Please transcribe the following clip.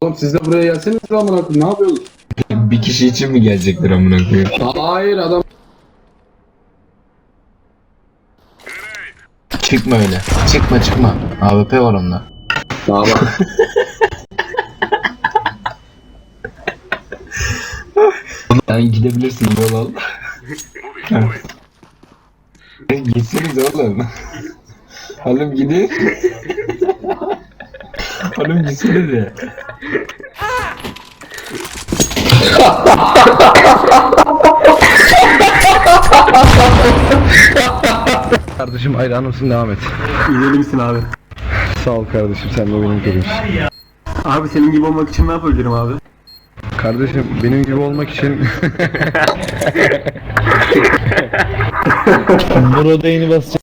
Oğlum siz de buraya gelseniz amına koyayım ne yapıyorsunuz? Bir kişi için mi gelecekler amına koyayım? Hayır adam Çıkma öyle. Çıkma çıkma. AWP var onda. Daha bak. Sen gidebilirsin yol al. Gitseniz oğlum. Oğlum gidin. oğlum gitsenize. Kardeşim hayranımsın devam et. İyi misin abi? Sağ ol kardeşim sen de benim gibisin. Abi senin gibi olmak için ne yapabilirim abi? Kardeşim benim gibi olmak için Burada yeni basacağım.